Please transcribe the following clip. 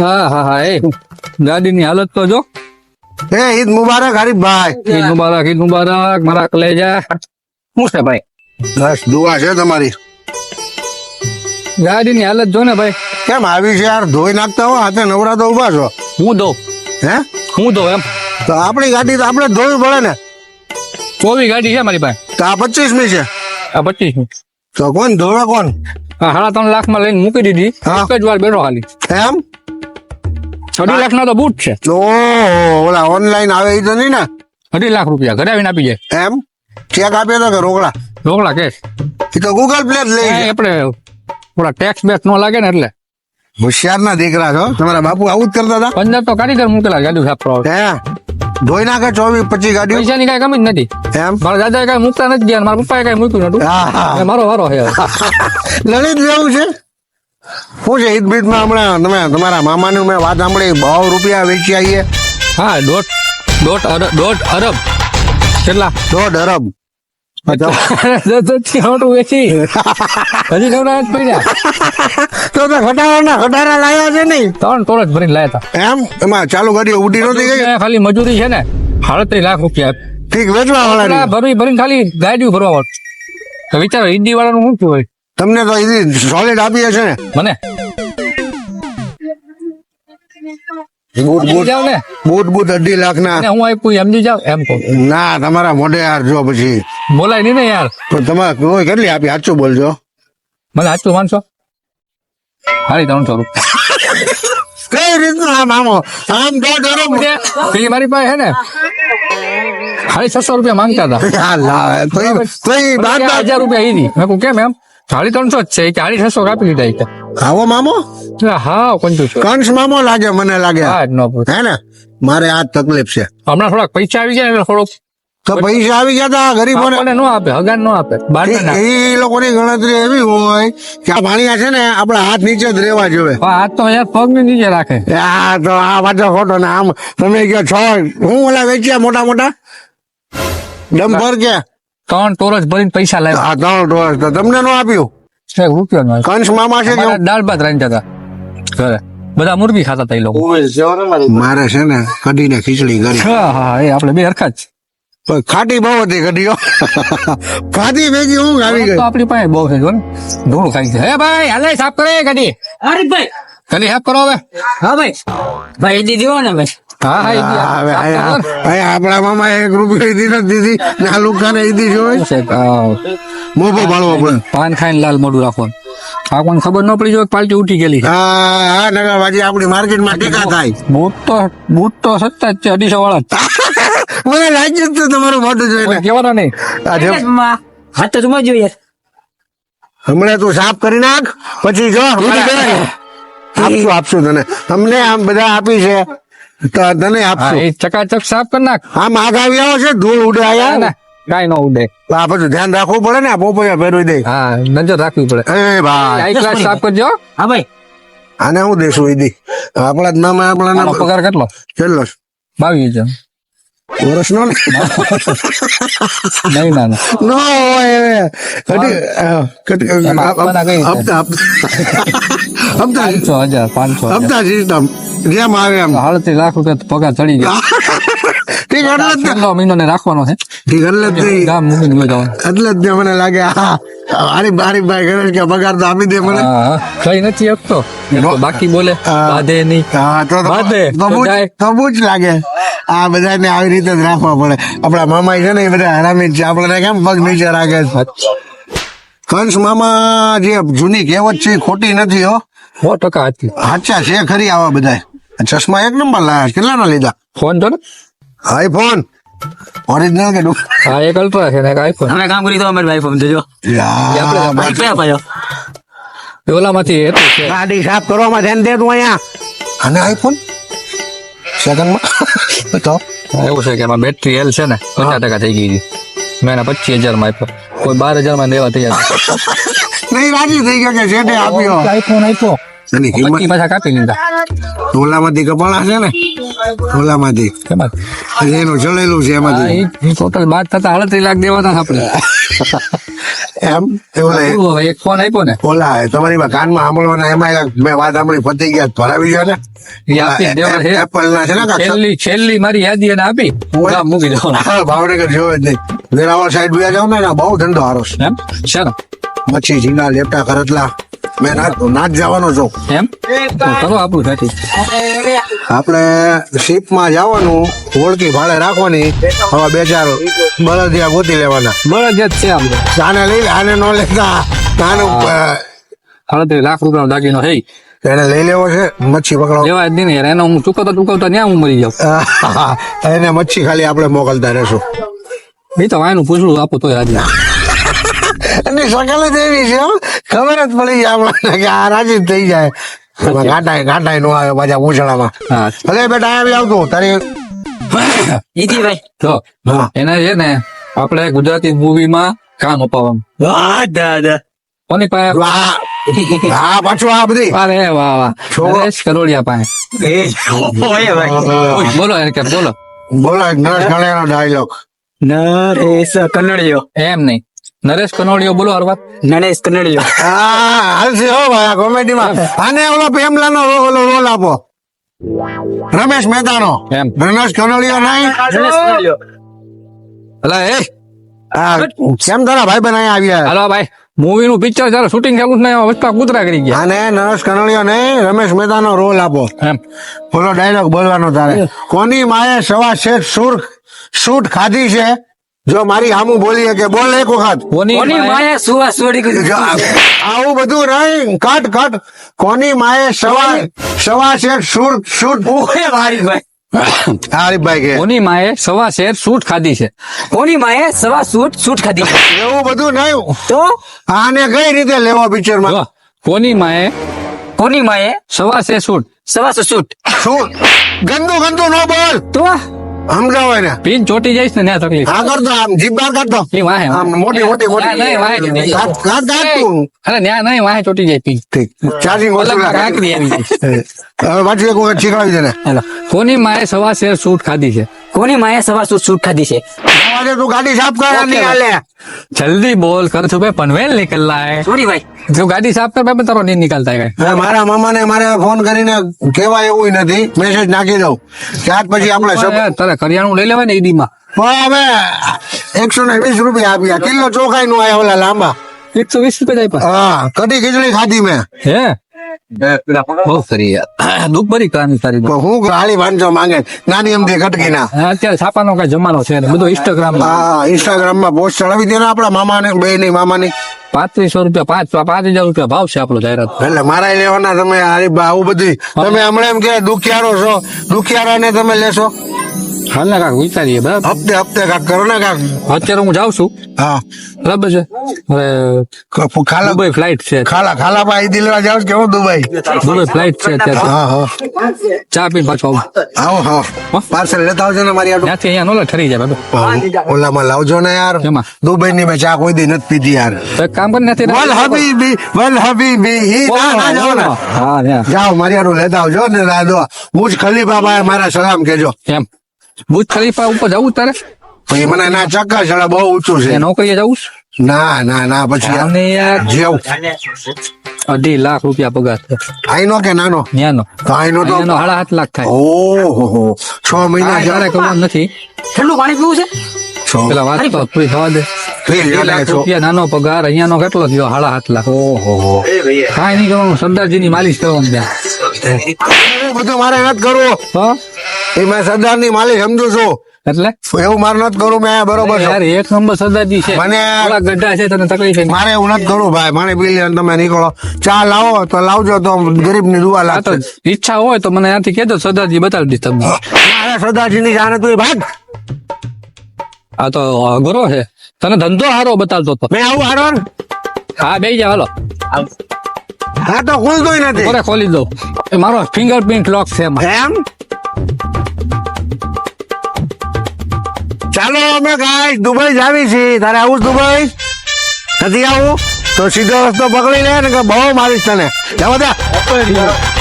હા હા હા એ. ગાડીની હાલત તો જો. એ ઈદ મુબારક હરીફભાઈ ઈદ મુબારક ઈદ મુબારક. મારા કલેજા. શું છે ભાઈ? બસ દુઆ છે તમારી. ગાડીની હાલત જો ને ભાઈ. કેમ આવી છે યાર? ધોઈ નાખતા હો હાથે નવરા તો ઊભા છો. હું દઉં હે? હું દઉં એમ. તો આપણી ગાડી તો આપણે ધોવી પડે ને. ચોવી ગાડી છે મારી પાસે. તો આ પચીસમી છે. આ પચીસ તો કોણ ધોવે કોણ? હા સાડા ત્રણ લાખમાં લઈને મૂકી દીધી. એક જ વાર બેઠો ખાલી. એમ? અઢી લાખ નો તો બૂટ છે. તો ઓલા ઓનલાઈન આવે એ તો નહીં ને? અઢી લાખ રૂપિયા ઘરે આવીને આપી જાય એમ? ચેક આપ્યો તો કે રોકડા? રોકડા કેશ. એ તો ગૂગલ પ્લે જ લઈ આપણે થોડા ટેક્સ બેક્સ નો લાગે ને એટલે. હોશિયાર ના દીકરા છો. તમારા બાપુ આવું જ કરતા હતા? પંદર તો કારીગર મૂકેલા ગાડી સાફ કરવા હે? ધોઈ નાખે ચોવીસ પચીસ ગાડી પૈસા ની કઈ કમી જ નથી. એમ? મારા દાદા કઈ મૂકતા નથી ગયા મારા પપ્પાએ કઈ મૂક્યું નતું હા, હા. મારો વારો છે લલિત લેવું છે? શું છે ઈદ બીદમાં હમણાં? તમે તમારા મામાની મેં વાત સાંભળી બહુ રૂપિયા વેચી આવીએ. હા દોઢ દોઢ અરબ દોઢ અરબ. કેટલા? દોઢ અરબ. ખાલી મજૂરી છે ને સાડત્રીસ લાખ રૂપિયા. ઠીક વેચવા વાળા ભરવી ભરીને ખાલી ગાડી ભરવા વાળું. વિચારો હિન્દી વાળાનું શું હોય? તમને તો એવી સોલિડ આપીએ છે ને. મને? બૂટ બૂટ જાવ ને. બૂટ બૂટ અઢી લાખ ના અને હું આપ્યું સમજી જાવ એમ કહું. ના તમારા મોઢે યાર જો પછી. બોલાય નહીં ને યાર. તો તમારે કોઈ કેટલી આપી? સાચું બોલજો. મને સાચું માનશો? સાડી ત્રણસો રૂપિયા કઈ રીતનું આમ આમો? આમ દોઢ અરબ પેલી મારી પાસે હે ને? સાડી છસો રૂપિયા માંગતા હતા. હા, લા, તો તો બાર હજાર રૂપિયા ઈ મેં કહું કેમ એમ? સાડી ત્રણસો જ છે કે સાડી છસો કાપી લીધા ઈ આવો મામો? હા કંજૂસ કંસ મામો લાગે મને લાગે. હા નો હે ને? મારે આ તકલીફ છે. હમણાં થોડાક પૈસા આવી ગયા ને થોડોક તો પૈસા આવી ગયા તા ગરીબોને? નો આપે હગાન નો આપે એ લોકોની ગણતરી એવી હોય કે આ ભાણિયા છે ને આપડે હાથ નીચે જ રેવા જોવે હાથ તો યાર પગની નીચે રાખે. આ તો આ પાછો ખોટો ને આમ તમે કયો છો હું ઓલા વેચ્યા મોટા મોટા ડમ્પર કે? ત્રણ ટોરસ ભરીને પૈસા લાવ્યા. આ ત્રણ ટોરસ. તમને નો આપ્યું? સાહેબ રૂપિયો નો કંસ મામા છે દાળ ભાત રાંધતા હતા. ઘરે. બધા મુરબી ખાતા હતા એ લોકો. મારે છે ને કઢીને ખીચડી કરી. હા હા એ આપણે બે હરખા જ. ખાટી બહુ હતી કઢીઓ ખાધી ભેગી હું આવી ગઈ. તો આપણી પાસે બહુ છે જો ને. ધૂળ ખાઈ છે હે ભાઈ હાલે સાફ કરે કઢી. અરે ભાઈ. કઢી સાફ કરો હવે. હા ભાઈ. ભાઈ દીધી હો ને ભાઈ. આપણા મામા એક રૂપિયા નથી દીધી. ને આ. મોભો પાન ખાઈને લાલ મોઢું રાખવાનું. આપણને ખબર ન પડી જો પાલટી ઉઠી ગયેલી હા હા નગર બાજી આપણી માર્કેટમાં ટેકા થાય. બૂટ તો બૂટ તો સસ્તા જ છે અઢીસો વાળા મને લાગ્યું જ તું તમારું મોઢું જોઈને. કેવાના નહીં. આજે હાથ તો તું જોઈએ હમણાં તું સાફ કરી નાખ પછી જો આપશું આપશું તને. તમને આમ બધા આપી છે. તને આપશું. એ ચકાચક સાફ કરી નાખ. હા આગ આવી આવો છે ધૂળ ઉડે આયા. ના, કાંઈ ન ઉડે. આ બધું ધ્યાન રાખવું પડે ને આ પોપૈયા પહેરવી દે. હા નજર રાખવી પડે. એ ભાઈ. આઈ ક્લાસ સાફ કરજો હા. ભાઈ. આને હું દેશું એ આપણા નામ આપણા પગાર કેટલો? કેટલો? બાવીસ હજાર. વર્ષ નો? ને નહીં ના ના હપ્તા પાંચસો હજાર પાંચસો હપ્તા સિસ્ટમ જેમ આવે એમ સાડત્રીસ લાખ રૂપિયા પગાર ચડી ગયા. ઠીક એટલે જ ને. છેલ્લો મહિનો ને રાખવાનો છે. એટલે જ નહીં. ગામ મૂકીને ગયો જવાનું. એટલે જ ને મને લાગે હા બારી ભાઈ કરે કે પગાર તો આપી દે મને. હા હા. કઈ નથી આપતો. બાકી બોલે. બાધે નહીં. બાધે. તો બહુ જ- લાગે. આ બધાને આવી રીતે જ રાખવા પડે. આપણા મામા છે ને એ બધા હરામી જ છે. આપણે કેમ પગ નીચે રાખે છે? કંસ મામા જે જૂની કહેવત છે ખોટી નથી હો. સો ટકા હતી સાચા છે ખરી આવા બધા ચશ્મા એક નંબર લાયા કેટલાના લીધા? ફોન તો ને આઈફોન ઓરિજિનલ કે ડુ હા એક અલ્ટ્રા છે ને એક આઈફોન અમે કામ કરી તો અમે ભાઈ ફોન જોજો ભાઈ ક્યાં પાયો? ઓલામાંથી હતું છે. ગાડી સાફ કરવામાં ધ્યાન દે તું અહીંયા. અને આઈફોન સેકન્ડમાં તો? એવું છે કે એમાં બેટરી હેલ છે ને પચાસ ટકા થઈ ગઈ હતી મેં એના પચીસ હજારમાં આપ્યો. કોઈ બાર હજારમાં લેવા તૈયાર નહીં રાજી થઈ ગયો કે જેને આપ્યો. આઈફોન આપ્યો. એની કિંમત પાછા કાપી લીધા. ઓલામાંથી કપાળા છે ને? ઓલામાંથી. કેમાં એનું ચડેલું છે એમાંથી. ટોટલ બાદ થતા અડત્રીસ લાખ દેવાના આપણે. એમ? એવું નહીં? એક ફોન આપ્યો ને. ઓલા તમારી માં કાનમાં સાંભળવાના એમાં મેં વાત સાંભળી પતી ગયા ભરાવી ગયો ને. એપલ ના છે ને છેલ્લી છેલ્લી મારી યાદી એને આપી. હું મૂકી દઉં ભાવનગર જોવે જ નહીં. વેરાવળ સાઈડ બે જાઉં ને બહુ ધંધો હારો છે. એમ? શાનો? મચ્છી ઝીંગા લેપટા કરતલા. મેં નાચ નાચ જવાનો છું. એમ? તો આપણું નથી આપણે શીપમાં જવાનું ઓળખી ભાડે રાખવાની હવે બે ચાર બળદિયા ગોતી લેવાના. બળદ જ છે આમ આને લઈ લે, આને નો લેતા. આનું સાડત્રીસ લાખ રૂપિયાનો દાગીનો હે એને લઈ લેવો છે મચ્છી પકડો. લેવા જ નહીં ને યાર હું ચૂકવતા ચૂકવતા ત્યાં હું મરી જાઉં. એને મચ્છી ખાલી આપણે મોકલતા રહેશું. એ તો વાયનું પૂછડું આપો તોય રાજી એની સકાલે જ એવી છે હો. ખબર જ પડી જાય આપણને કે આ રાજી જ થઈ જાય. એમાં ઘાટાય ઘાટાય નો આવે પાછા ઉછળામાં. ભલે બેટા આવી આવતો. તારી ઈથી ભાઈ તો હા. છે ને આપણે ગુજરાતી મૂવીમાં કામ અપાવવાનું. વાહ દાદા. કોની પાસે? વાહ. હા પાછું આ બધી. અરે વાહ વાહ. છોકરો. કરોડિયા પાસે. એ ઓય ભાઈ. બોલો કે બોલો. બોલો નરેશ કનૈયાનો ડાયલોગ નરેશ કન્નડિયો એમ નહીં. નરેશ કનોડિયો બોલો હર વાત નરેશ કનોડિયો. હા હાલશે હો ભાઈ કોમેડી માં આને ઓલો પેમલા નો ઓલો રોલ આપો. રમેશ મહેતાનો. એમ. રમેશ કનોડિયો નહીં. નરેશ કનોડિયો. અલા એ. હા કેમ તારા ભાઈ બન અહીંયા આવ્યા? હાલો ભાઈ. મૂવી નું પિક્ચર જયારે શૂટિંગ ચાલુ જ નહીં એમાં વચમાં કૂતરા કરી ગયા. અને નરેશ કનોડિયો નહીં રમેશ મહેતાનો રોલ આપો. એમ. બોલો ડાયલોગ બોલવાનો તારે. કોની માએ સવા શેઠ સુર શૂટ ખાધી છે? જો મારી હામું બોલીએ કે બોલ એક વખત. કોની માએ- સુવા છોડી આવું બધું નહીં. Cut cut. કોની માએ સવા સવા શેર શૂટ શૂટ ઓહે મારી ભાઈ. હરીફભાઈ કે. કોની માએ સવા શેર સૂટ ખાધી છે? કોની માએ સવા સૂટ શૂટ ખાધી છે? એવું બધું નહીં. તો? આને કઈ રીતે લેવો પિક્ચરમાં કોની માએ કોની માએ સવા શેર સૂટ? સવા સૂટ? શૂટ ગંદુ ગંદુ નો બોલ. તો? પીન ચોટી જઈશ ને તકલીફ. આ કરતો આમ જીભ બહાર કાઢતો એ વાહે આમ મોટી મોટી ના, વાહે કાઢ કાઢ કાઢ તું. અરે ન્યા નહીં વાહે ચોટી જાય પીન. ઠીક. ચાર્જિંગ ઓછું અલગ લાગે કાંકરી આવી જાય હવે પાછું એક વખત શીખવાડી દે ને. કોની માએ સવા શેર સૂટ ખાધી છે? કોની માયા સવા સૂટ સૂટ ખાધી છે? તું ગાડી સાફ કર જલ્દી બોલ કર છું ભાઈ પનવેલ નીકળલા હે સોરી ભાઈ. જો ગાડી સાફ કર ભાઈ તારો નહીં નીકળતા કઈ હવે મારા મામાને મારે ફોન કરીને કહેવાય એવું નથી. મેસેજ નાખી દઉં. ત્યાર પછી આપણે સબ તારે કરિયાણું લઈ લેવાય ને ઈડીમાં પણ હવે એકસો ને વીસ રૂપિયા આપ્યા. કિલો ચોખાઈ નું આવ્યા ઓલા લાંબા. એકસો વીસ રૂપિયા આપ્યા. હા કઢી ખીચડી ખાધી મેં. હે? બહુ સરી દુઃખ ભરી કહાની તારી હું હાળી પાંચસો માંગે? નાની એમથી કટકી ના અત્યારે છાપાનો કઈ જમાનો છે ને બધો ઇન્સ્ટાગ્રામ હા ઇન્સ્ટાગ્રામમાં પોસ્ટ ચડાવી દે ને આપડા મામાને બે ની મામાની. પાંત્રીસો રૂપિયા પાંચ પાંચ હજાર રૂપિયા ભાવ છે આપણો જાહેરાત. એટલે મારા લેવાના તમે આવું બધું. તમે હમણાં એમ કે દુખિયારો છો. દુખિયારા ને તમે લેશો. હાલ ને કાક વિચારીએ બરાબર? હપ્તે હપ્તે કાક કરો ને કાક. અત્યારે હું જાઉં છું. હા. બરાબર છે. હવે ખાલા દુબઈ ફ્લાઇટ છે. ખાલા ખાલા ભાઈ દિલવા જાવ કેવું દુબઈ? દુબઈ ફ્લાઇટ છે અત્યારે. હા હા. ચા પી પાછો આવો. હા. પાર્સલ લેતા આવજો ને મારી આડો ત્યાંથી અહીંયા નોલા ઠરી જાય બાબા ઓલામાં લાવજો ને યાર? દુબઈ ની મેં ચા કોઈ દી નથી પીધી યાર. તો કામ કરી નથી વલ હબીબી વલ હબીબી હી ના જાઓ ને. હા જાઓ મારી આડો લેતા આવજો ને રાધો બુજ ખલીફા બાબા મારા સલામ કેજો એમ. બુજ ખલીફા ઉપર જવું તારે? પછી મને ના ચક્કા ચડે બહુ ઊંચું છે. નોકરીએ જવું છે? ના ના ના પછી અમને યાર. જેવું. અઢી લાખ રૂપિયા પગાર છે આઈનો કે નાનો? ન્યાનો. તો આઈનો તો સાડા સાત લાખ થાય. ઓહો હો છ મહિના તારે જાય કરવાનું નથી. ઠંડુ પાણી પીવું છે? પેલા વાત તો પૂરી થવા દે. રૂપિયા નાનો પગાર અહીંયાનો કેટલો થયો? સાડા સાત લાખ. ઓહો હો કાંઈ નહીં કરવાનું સરદારજીની માલિશ કરવાનું ત્યાં. બધું મારે વાત કરવો. તો એ મેં સરદારની માલિક સમજુ છું. એટલે? એવું મારે નથી કરું મેં બરોબર યાર એક નંબર સરદારજી છે. મને- થોડા ગઢા છે તને તકલીફ છે મારે એવું નથી કરું ભાઈ મારે પી તમે નીકળો. ચા લાવો તો લાવજો તો ગરીબની દુઆ લાગતો ઈચ્છા હોય તો મને ત્યાંથી કહેજો સરદારજી બતાવી દઈશ તમને. મારે સરદારજી ની જાણે તું ભાગ. આ તો અઘરો છે. તને ધંધો હારો બતાવતો હતો. મેં આવું હારો? હા બે જાવ હાલો. હા તો ખોલતો નથી. ખોલી દઉં. એ મારો ફિંગરપ્રિન્ટ લોક છે એમાં? ચાલો અમે ગાય દુબઈ જાવી છીએ. તારે આવું દુબઈ? નથી આવું? તો સીધો રસ્તો પકડી લે ને કે બહુ મારીશ તને. જવા દે.